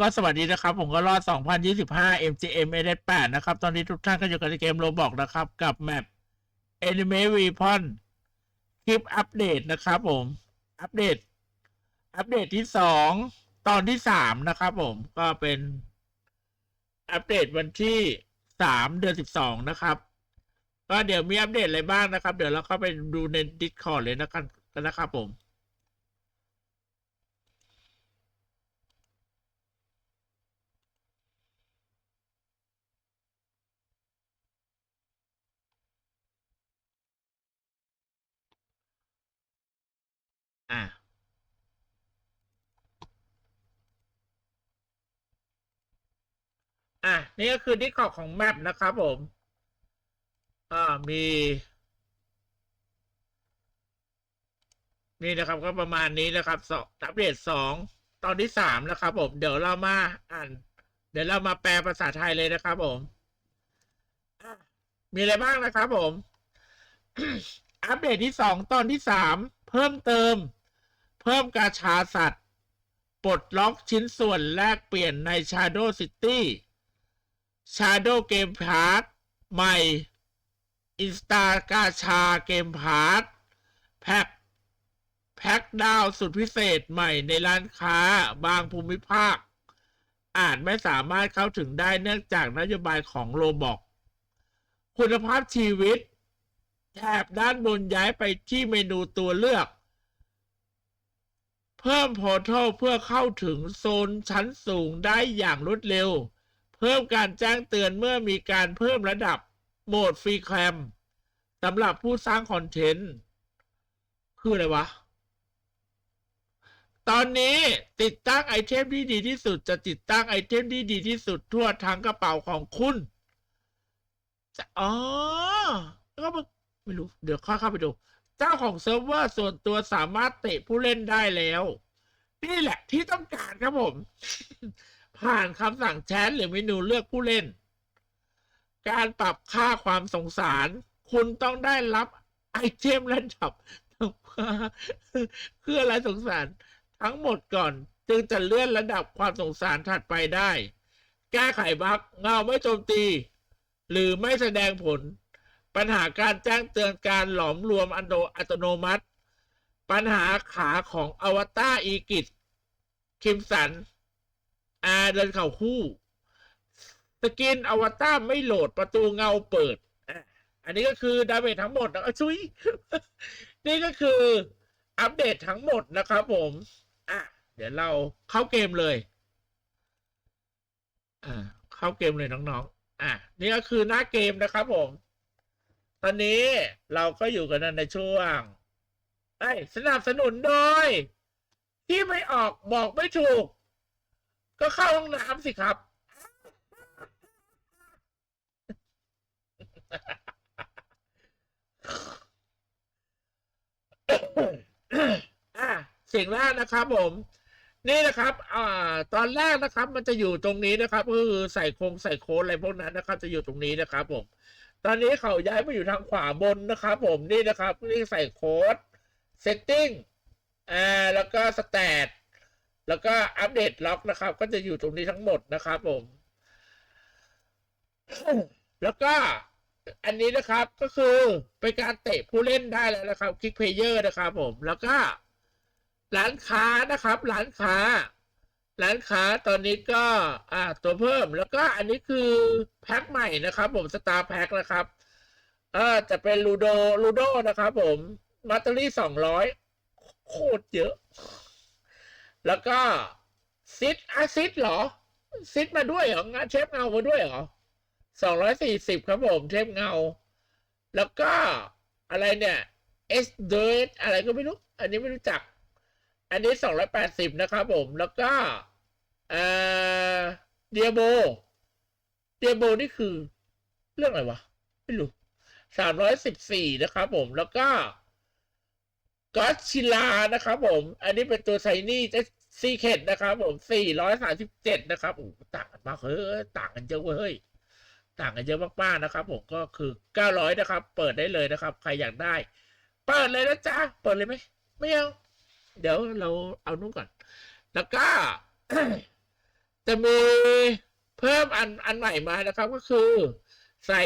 ก็สวัสดีนะครับ ผมก็รอด 2025 MGM a 8นะครับ ตอนนี้ทุกท่านก็อยู่กับเกมโรบอกนะครับ กับแมป Anime Weapon คลิปอัปเดตนะครับผม อัปเดต อัปเดตที่สองตอนที่สามนะครับผม ก็เป็นอัปเดตวันที่สามเดือนสิบสองนะครับ ก็เดี๋ยวมีอัปเดตอะไรบ้างนะครับ เดี๋ยวเราเข้าไปดูใน Discord เลยนะครับกันนะครับผม อะนี่ก็คือดิสคอร์ของแมปนะครับผมอ่ามี นี่นะครับก็ประมาณนี้นะครับสองอัปเดตสองตอนที่สามนะครับผมเดี๋ยวเรามาอ่าน เดี๋ยวเรามาแปลภาษาไทยเลยนะครับผมมีอะไรบ้างนะครับผม อัปเดตที่สองตอนที่สามเพิ่มเติม เพิ่มกาชาสัตว์ ปลดล็อกชิ้นส่วนแลกเปลี่ยนใน Shadow City Shadow Game Pass ใหม่ Insta กาชาเกมพาร์ทแพ็คแพ็คดาวสุดพิเศษใหม่ในร้านค้าบางภูมิภาค อาจไม่สามารถเข้าถึงได้เนื่องจากนโยบายของโรบอกคุณภาพชีวิต แถบด้านบนย้ายไปที่เมนูตัวเลือก เพิ่มพอร์ทัลเพื่อเข้าถึงโซนชั้นสูงได้อย่างรวดเร็ว เพิ่มการแจ้งเตือนเมื่อมีการเพิ่มระดับโหมดฟรีแคมสำหรับผู้สร้างคอนเทนต์ คืออะไรวะ ตอนนี้ติดตั้งไอเทมที่ดีที่สุด จะติดตั้งไอเทมที่ดีที่สุดทั่วทั้งกระเป๋าของคุณจะอ๋อแล้วก็ไม่รู้ เดี๋ยวเข้าเข้าไปดู เจ้าของเซิร์ฟเวอร์ส่วนตัวสามารถเตะผู้เล่นได้แล้ว นี่แหละที่ต้องการครับผม ผ่านคำสั่งแชทหรือเมนูเลือกผู้เล่น การปรับค่าความสงสาร คุณต้องได้รับไอเทมระดับคืออะไรสงสาร ทั้งหมดก่อน จึงจะเลื่อนระดับความสงสารถัดไปได้ แก้ไขบั๊กเงาไม่โจมตี หรือไม่แสดงผล ปัญหาการแจ้งเตือนการหลอมรวมอัตโนอัตโนมัติ ปัญหาขาของอวตารอีกิตคิมสัน อาเดินเข่าคู่สกินอวตารไม่โหลดประตูเงาเปิด อันนี้ก็คือดาเมจทั้งหมดนะอะชุยนี่ก็คืออัปเดตทั้งหมดนะครับผมอะเดี๋ยวเราเข้าเกมเลย อ่า เข้าเกมเลยน้องๆ อะนี่ก็คือหน้าเกมนะครับผม ตอนนี้เราก็อยู่กันในช่วงไอ้สนับสนุนโดย ที่ไม่ออกบอกไม่ถูก ก็เข้าห้องน้ำสิครับ อะสิ่งแรกนะครับผม นี่นะครับ อ่า ตอนแรกนะครับ มันจะอยู่ตรงนี้นะครับก็คือใส่โครงใส่โค้ดอะไรพวกนั้นนะครับ จะอยู่ตรงนี้นะครับ ผม ตอนนี้เขาย้ายมาอยู่ทางขวาบนนะครับ ผมนี่นะครับนี่ใส่โค้ด setting อ่าแล้วก็ส แล้วก็อัปเดตล็อกนะครับ ก็จะอยู่ตรงนี้ทั้งหมดนะครับผม แล้วก็อันนี้นะครับก็คือเป็นการเตะผู้เล่นได้แล้วนะครับคลิกเพลเยอร์นะครับผม แล้วก็ร้านค้านะครับ ร้านค้า ร้านค้าตอนนี้ก็อ่าตัวเพิ่มแล้วก็อันนี้คือแพ็คใหม่นะครับ ผมสตาร์แพ็คนะครับ เออจะเป็นลูโดลูโดนะครับ ผมมัตเตอรี่สองร้อยโคตรเยอะ แล้วก็ซิดอาซิดเหรอ ซิดมาด้วยเหรองาเชฟเงามาด้วยเหรอสองร้อยสี่สิบครับผมเทปเงา แล้วก็อะไรเนี่ยเอสเดอะไรก็ไม่รู้ อันนี้ไม่รู้จัก อันนี้สองร้อยแปดสิบนะครับผม แล้วก็เอ่อเดียโบเดียโบนี่คือ เรื่องอะไรวะ ไม่รู้สามร้อยสิบสี่นะครับผม แล้วก็ก็ชิลานะครับผม อันนี้เป็นตัวไซนี่จะ ซีเคดนะครับ ผมสี่ร้อยสามสิบเจ็ดนะครับโอ้ต่างกันมากเฮ้ยต่างกันเยอะเว้ยต่างกันเยอะมากๆนะครับ ผมก็คือเก้าร้อยนะครับ เปิดได้เลยนะครับ ใครอยากได้ เปิดเลยนะจ๊ะเปิดเลยไหมไม่เอาเดี๋ยวเราเอานู่นก่อน แล้วก็จะมีเพิ่มอันอันใหม่มานะครับ ก็คือ ใส่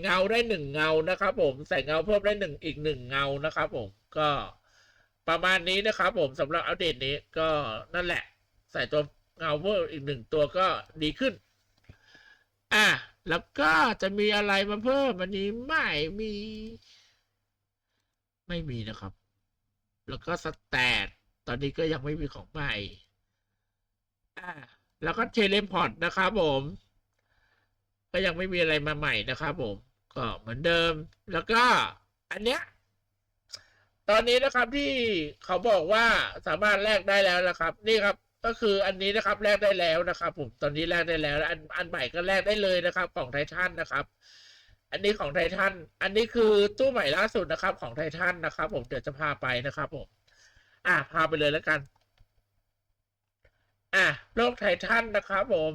เงาได้หนึ่งเงานะครับ ผมใส่เงาเพิ่มได้หนึ่งอีกหนึ่งเงานะครับ ผมก็ ประมาณนี้นะครับผมสำหรับอัปเดตนี้ก็นั่นแหละ ใส่ตัวเงาเพิ่มอีกหนึ่งตัวก็ดีขึ้น อะ แล้วก็จะมีอะไรมาเพิ่มอันนี้ไม่มี ไม่มีนะครับ แล้วก็สแตทตอนนี้ก็ยังไม่มีของใหม่ อ่า แล้วก็เทเลพอร์ตนะครับผม ก็ยังไม่มีอะไรมาใหม่นะครับผม ก็เหมือนเดิม แล้วก็อันเนี้ย ตอนนี้นะครับที่เขาบอกว่าสามารถแลกได้แล้วนะครับ นี่ครับก็คืออันนี้นะครับแลกได้แล้วนะครับ ผมตอนนี้แลกได้แล้วแล้วอันอันใหม่ก็แลกได้เลยนะครับ ของไททันนะครับ อันนี้ของไททันอันนี้คือตู้ใหม่ล่าสุดนะครับ ของไททันนะครับ ผมเดี๋ยวจะพาไปนะครับ ผม อะพาไปเลยแล้วกัน อะโลกไททันนะครับ ผม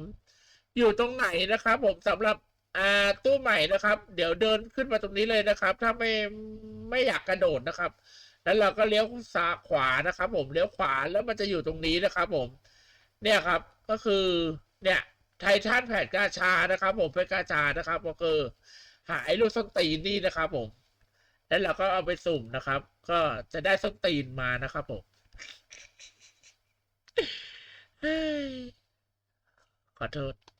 อยู่ตรงไหนนะครับ ผมสำหรับ อ่าตู้ใหม่นะครับ เดี๋ยวเดินขึ้นมาตรงนี้เลยนะครับ ถ้าไม่ไม่อยากกระโดดนะครับ แล้วเราก็เลี้ยวซ้ายขวานะครับ ผมเลี้ยวขวาแล้วมันจะอยู่ตรงนี้นะครับ ผม เนี่ยครับก็คือเนี่ยไททันแผ่นกาชานะครับ ผมเป็นกาชานะครับก็คือหาไอ้ลูกส้นตีนนี่นะครับผม แล้วเราก็เอาไปสุ่มนะครับ ก็จะได้ส้นตีนมานะครับผมขอโทษ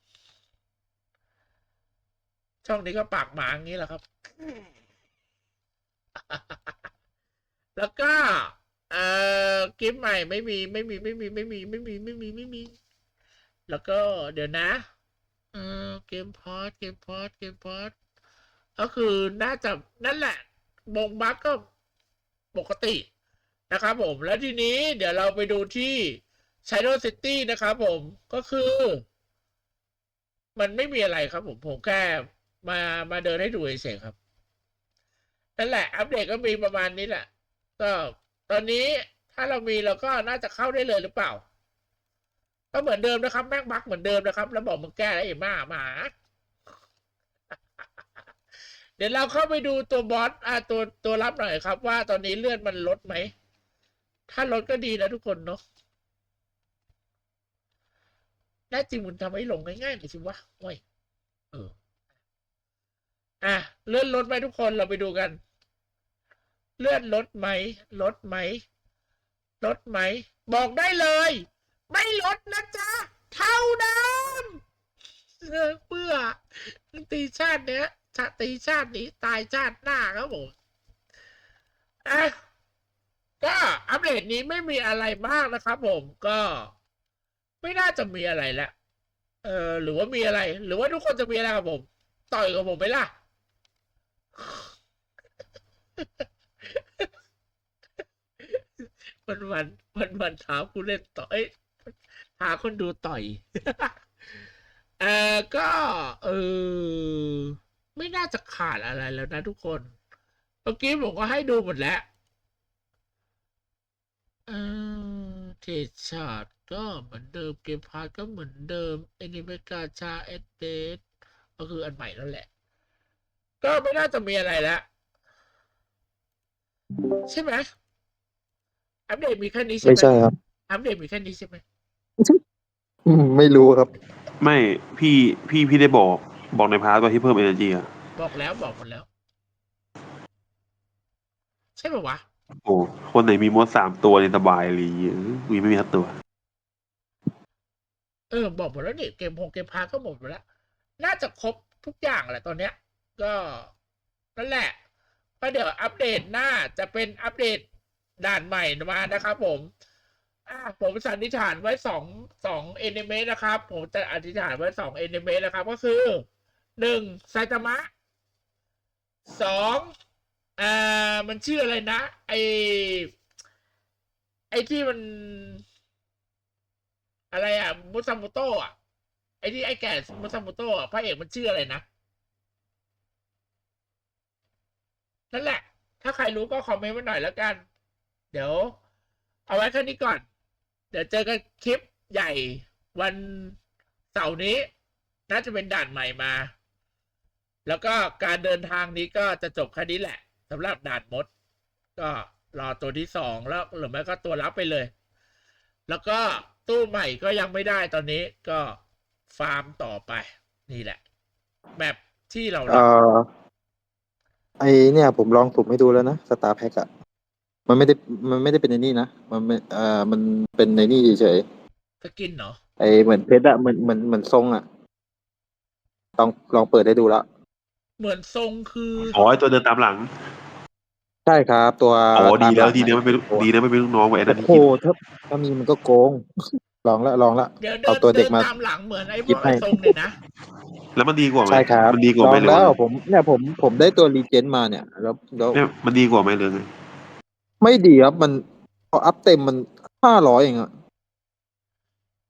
ช่องนี้ก็ปากหมาอย่างนี้แหละครับ แล้วก็ เอ่อกิฟต์ใหม่ไม่มีไม่มีไม่มีไม่มีไม่มีไม่มีไม่มี แล้วก็เดี๋ยวนะ เออเกมพอดเกมพอดเกมพอดก็คือน่าจะนั่นแหละบงบักก็ปกตินะครับผม แล้วทีนี้เดี๋ยวเราไปดูที่ Shadow City นะครับผมก็คือ มันไม่มีอะไรครับผม ผมแค่ มามาเดินให้ดูเฉยๆครับนั่นแหละ อัปเดตก็มีประมาณนี้แหละ ก็ตอนนี้ถ้าเรามีเราก็น่าจะเข้าได้เลยหรือเปล่า ก็เหมือนเดิมนะครับ แม็กบักเหมือนเดิมนะครับ แล้วบอกมึงแก้แล้วไอ้หมาหมา เดี๋ยวเราเข้าไปดูตัวบอสอ่าตัวตัวรับหน่อยครับ ว่าตอนนี้เลือดมันลดไหม ถ้าลดก็ดีนะทุกคนเนาะแน่จริงมันทำให้ลงง่ายๆหน่อยสิวะโอ้ยเออ อะเลื่อนลดไหมทุกคนเราไปดูกัน เลื่อนลดไหมลดไหมลดไหม บอกได้เลย ไม่ลดนะจ๊ะ เท่าเดิมเออเบื่อตีชาติเนี้ยชาตีชาตินี้ตายชาติหน้าครับผมอะก็อัปเดตนี้ไม่มีอะไรมากนะครับผมก็ ไม่น่าจะมีอะไรแล้วเออหรือว่ามีอะไร หรือว่าทุกคนจะมีอะไรกับผม ต่อยกับผมไหมล่ะ วันวันวันวันท้าผู้เล่นต่อยท้าคนดูต่อย เออก็เออไม่น่าจะขาดอะไรแล้วนะทุกคนเมื่อกี้ผมก็ให้ดูหมดแล้วเออเทรดชาร์ดก็เหมือนเดิมเกมพาร์ก็เหมือนเดิมแอนิเมกาชาเอสเดตก็คืออันใหม่แล้วแหละ ก็ไม่น่าจะมีอะไรแล้วใช่ไหมอัปเดตมีแค่นี้ใช่ไหมไม่ใช่ครับ อัปเดตมีแค่นี้ใช่ไหมอืมไม่รู้ครับ ไม่พี่พี่พี่ได้บอกบอกในพาร์ทว่าที่เพิ่ม energy อะบอกแล้วบอกหมดแล้ว ใช่ป่าวะโอ้คนไหนมีมดสามตัวเนี่ยสบายเลยวีไม่มีทักตัว เออบอกหมดแล้วนี่เกมพงเกมพาร์ทก็หมดหมดแล้ว น่าจะครบทุกอย่างแหละตอนเนี้ย ก็นั่นแหละก็เดี๋ยวอัปเดตหน้าจะเป็นอัปเดตด่านใหม่มานะครับผมอ่าผมสันนิษฐานไว้สองสองเอนิเมะนะครับ ผมจะอธิษฐานไว้สองเอนิเมะนะครับ ก็คือหนึ่งไซตามะสองอ่ามันชื่ออะไรนะไอไอที่มัน อะไรอะมุซามุโตะไอที่ไอแก่มุซามุโตะพระเอกมันชื่ออะไรนะ นั่นแหละ ถ้าใครรู้ก็คอมเมนต์มาหน่อยแล้วกัน เดี๋ยว เอาไว้แค่นี้ก่อน เดี๋ยวเจอกันคลิปใหญ่วันเสาร์นี้ น่าจะเป็นด่านใหม่มา แล้วก็การเดินทางนี้ก็จะจบแค่นี้แหละสำหรับด่านมด ก็รอตัวที่สองแล้วหรือไม่ก็ตัวรับไปเลย แล้วก็ตู้ใหม่ก็ยังไม่ได้ตอนนี้ก็ฟาร์มต่อไป นี่แหละ แบบที่เราเออ ไอเนี่ยผมลองสุ่มให้ดูแล้วนะสตาร์แพ็กอะมันไม่ได้มันไม่ได้เป็นในนี่นะมันไม่เอ่อมันเป็นในนี่เฉยสกินเหรอๆไอเหมือนเพชรอะเหมือนเหมือนเหมือนทรงอะลองลองเปิดได้ดูแล้วเหมือนทรงคืออ๋อไอตัวเดินตามหลังใช่ครับ ตัวอ๋อดีแล้วตามหงดีนะไม่เป็นดีนะไม่เป็นลูกน้องไว้ไอ้นั่นโอ้ที่โหคิดถ้าถ้ามีมันก็โกง ลองละลองละ เดี๋ยวเดิเอานตัวเด็เดิกนมาตามหลังเหมือนไอ้พหยิวบกให้ ไอ้ทรงเนี่ยนะ แล้วมันดีกว่าไหมใช่ครับมันดีกว่าลไหมองหรือแล้วว่าผมเนี่ยผมผมได้ตัวรีเจนมาเนี่ย แล้วแล้วเนี่ยมันดีกว่าไหมหรือไงไม่ดีครับมันพออัพเต็มมันห้าร้อยเองอะ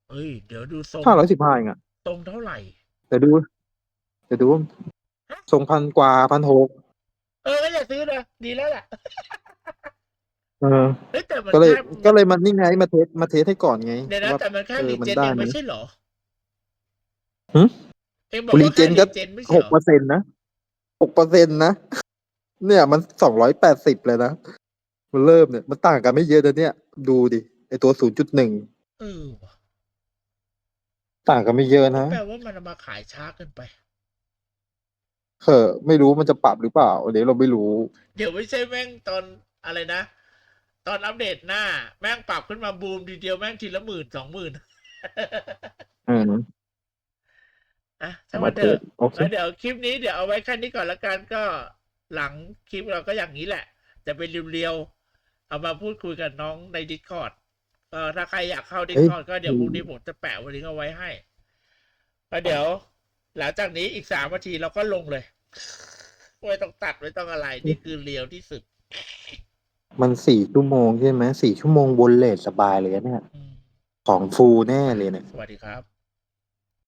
เอ้ย เดี๋ยวดูทรงห้าร้อยสิบห้าเองอะทรงเท่าไหร่เดี๋ยวดูเดี๋ยวดูทรงพันกว่าพันหกเออก็อย่าซื้อนะดีแล้วแหละเออเฮ้ยแต่มันก็เลยแค่ก็เลยมันนี่ไงมาเทสมาเทสให้ก่อนไงเดี๋ยวนะว่าแต่มันแค่เออรีมันเจนได้เองไหมไม่ใช่เหรอหึ เองบอกว่ารีเจแค่นรีก็เจนไม่ใช่หกเหรเปออร์เซ็นต์นะหกเปอร์เซ็นต์นะ เนี่ยมันสองร้อยแปดสิบเลยนะ มันเริ่มเนี่ย มันต่างกันไม่เยอะนะเนี่ย ดูดิไอตัวศูนย์จุดหนึ่งเออว่ะต่างกันไม่เยอะนะแปลว่ามันเอามาขายช้าเกินไป เออไม่รู้มันจะปรับหรือเปล่าอันนี้เราไม่รู้ เดี๋ยวไม่ใช่แม่งตอนอะไรนะ ตอนอัปเดตหน้า แม่งปรับขึ้นมาบูมทีเดียวแม่งทีละหมื่นสองหมื่น อืม อะถ้ามามันเทเถสอะโอเคแล้วเดี๋ยวคลิปนี้เดี๋ยวเอาไว้แค่นี้ก่อนละกันก็หลังคลิปเราก็อย่างนี้แหละ จะเป็นเรียวๆเอามาพูดคุยกับน้องใน Discord เออถ้าใครอยากเข้า Discord ก็เดี๋ยวพรุ่งนี้ผมจะแปะวันลิงก์เอาไว้ให้แล้วเดี๋ยว หลังจากนี้อีกสามนาทีเราก็ลงเลยไม่ต้องตัดไม่ต้องอะไร นี่คือเรียวที่สุด มันสี่ชั่วโมงใช่ไหมสี่ชั่วโมงบนเลทสบายเลยนะเนี่ยอืมของฟูลแน่เลยเนี่ยสวัสดีครับ